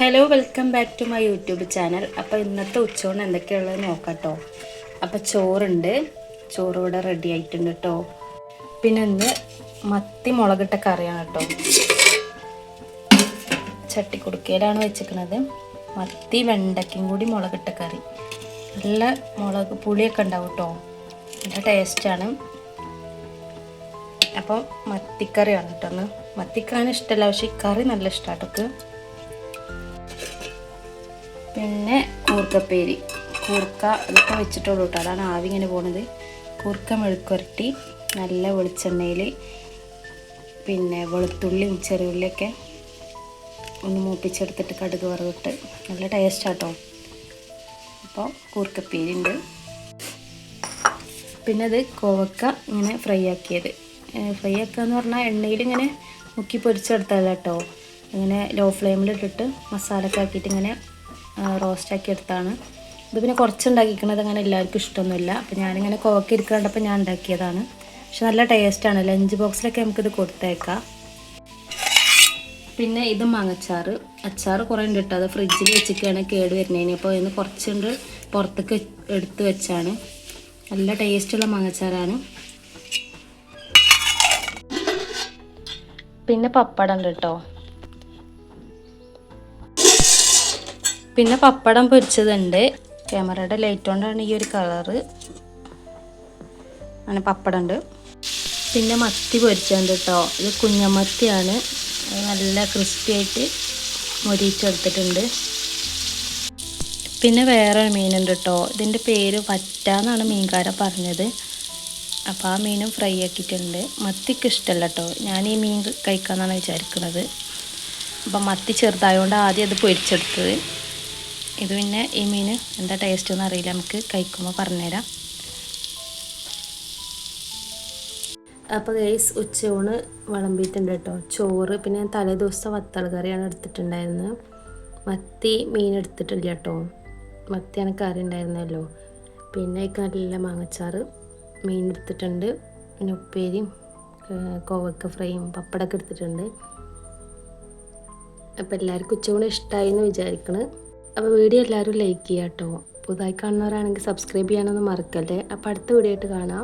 Hello welcome back to my YouTube channel അപ്പോൾ ഇന്നത്തെ ഉച്ചയോണ്ട് എന്തൊക്കെയുള്ളത് നോക്കാം കേട്ടോ അപ്പോൾ ചോറുണ്ട്. ചോറ് ഇവിടെ റെഡി ആയിട്ടുണ്ട് കേട്ടോ പിന്നെ ഇന്ന് മത്തി മുളകിട്ട കറിയാണ് കേട്ടോ ചട്ടിക്കുടുക്കയിലാണ് വെച്ചിരിക്കുന്നത് മത്തി വെണ്ടയ്ക്കും കൂടി മുളകിട്ട കറി. നല്ല മുളക് പുളിയൊക്കെ ഉണ്ടാവും കേട്ടോ നല്ല ടേസ്റ്റാണ് അപ്പോൾ മത്തിക്കറിയാണ് കേട്ടോ ഒന്ന് മത്തിക്കാൻ ഇഷ്ടമല്ല പക്ഷേ ഈ കറി നല്ല ഇഷ്ടമാണ് കേട്ടോ പിന്നെ കൂർക്കപ്പേരി. കൂർക്ക ഇതൊക്കെ വെച്ചിട്ടുള്ളൂ കേട്ടോ അതാണ് ആവി ഇങ്ങനെ പോണത്. കൂർക്ക മെഴുക്കുരട്ടി നല്ല വെളിച്ചെണ്ണയിൽ പിന്നെ വെളുത്തുള്ളിയും ചെറിയുള്ളിയൊക്കെ ഒന്ന് മൂപ്പിച്ചെടുത്തിട്ട് കടുക് വറവിട്ട് നല്ല ടേസ്റ്റാട്ടോ അപ്പോൾ കൂർക്കപ്പേരി ഉണ്ട് പിന്നെ അത് കോവക്ക ഇങ്ങനെ ഫ്രൈ ആക്കിയത്. ഫ്രൈ ആക്കുക എന്ന് പറഞ്ഞാൽ എണ്ണയിൽ ഇങ്ങനെ മുക്കി പൊരിച്ചെടുത്തല്ല കേട്ടോ ഇങ്ങനെ ലോ ഫ്ലെയിമിലിട്ടിട്ട് മസാലയൊക്കെ ആക്കിയിട്ട് ഇങ്ങനെ റോസ്റ്റ് ആക്കി എടുത്താണ്. ഇത് പിന്നെ കുറച്ച് ഉണ്ടാക്കിക്കണത് അങ്ങനെ എല്ലാവർക്കും ഇഷ്ടമൊന്നുമില്ല. അപ്പോൾ ഞാനിങ്ങനെ കോക്കി ഇരിക്കണ്ടപ്പോൾ ഞാൻ ഉണ്ടാക്കിയതാണ്. പക്ഷെ നല്ല ടേസ്റ്റാണ് ലഞ്ച് ബോക്സിലൊക്കെ നമുക്കിത് കൊടുത്തേക്കാം. പിന്നെ ഇത് മാങ്ങച്ചാറ്. അച്ചാർ കുറേ ഉണ്ട് കേട്ടോ. അത് ഫ്രിഡ്ജിൽ വെച്ചിട്ടാണ് കേട് വരുന്നതിന്. അപ്പോൾ ഇന്ന് കുറച്ചുണ്ട് പുറത്തേക്ക് എടുത്ത് വെച്ചാണ്. നല്ല ടേസ്റ്റുള്ള മാങ്ങച്ചാറാണ്. പിന്നെ പപ്പടം ഉണ്ട് കേട്ടോ. പിന്നെ പപ്പടം പൊരിച്ചതുണ്ട്. ക്യാമറയുടെ ലൈറ്റ് കൊണ്ടാണ് ഈ ഒരു കളറ് അങ്ങനെ പപ്പടം ഉണ്ട് പിന്നെ മത്തി പൊരിച്ചുണ്ട് കേട്ടോ ഇത് കുഞ്ഞമത്തിയാണ്. നല്ല ക്രിസ്പി ആയിട്ട് മൊരിച്ചെടുത്തിട്ടുണ്ട്. പിന്നെ വേറെ മീനുണ്ട് കേട്ടോ ഇതിന്റെ പേര് വറ്റ എന്നാണ് മീൻകാരൻ പറഞ്ഞത്. അപ്പോൾ ആ മീനും ഫ്രൈ ആക്കിയിട്ടുണ്ട്. മത്തിക്ക് ഇഷ്ടമല്ല കേട്ടോ ഞാൻ ഈ മീൻ കഴിക്കാമെന്നാണ് വിചാരിക്കുന്നത്. അപ്പം മത്തി ചെറുതായതുകൊണ്ട് ആദ്യം അത് പൊരിച്ചെടുത്തത്. ഇത് പിന്നെ ഈ മീൻ എന്താ ടേസ്റ്റ് എന്ന് അറിയില്ല. നമുക്ക് കഴിക്കുമ്പോൾ പറഞ്ഞുതരാം. അപ്പോൾ ഗൈസ് ഉച്ചയൂണ് വിളമ്പിയിട്ടുണ്ട് കേട്ടോ. ചോറ് പിന്നെ ഞാൻ തലേ ദിവസത്തെ വത്തൾ കറിയാണ് എടുത്തിട്ടുണ്ടായിരുന്നത്. മത്തി മീൻ എടുത്തിട്ടില്ല കേട്ടോ. മത്തിയാണ് കറി ഉണ്ടായിരുന്നല്ലോ. പിന്നെ നല്ല മാങ്ങച്ചാറ് മീൻ എടുത്തിട്ടുണ്ട്. പിന്നെ ഉപ്പേരിയും കോവക്ക ഫ്രൈയും പപ്പടമൊക്കെ എടുത്തിട്ടുണ്ട്. അപ്പോൾ എല്ലാവർക്കും ഉച്ചയൂണ് ഇഷ്ടമായി എന്ന് വിചാരിക്കണ്. അപ്പോൾ വീഡിയോ എല്ലാവരും ലൈക്ക് ചെയ്യാം കേട്ടോ പുതുതായി കാണുന്നവരാണെങ്കിൽ സബ്സ്ക്രൈബ് ചെയ്യാനൊന്നും മറക്കല്ലേ. അപ്പോൾ അടുത്ത വീഡിയോ ആയിട്ട് കാണാം.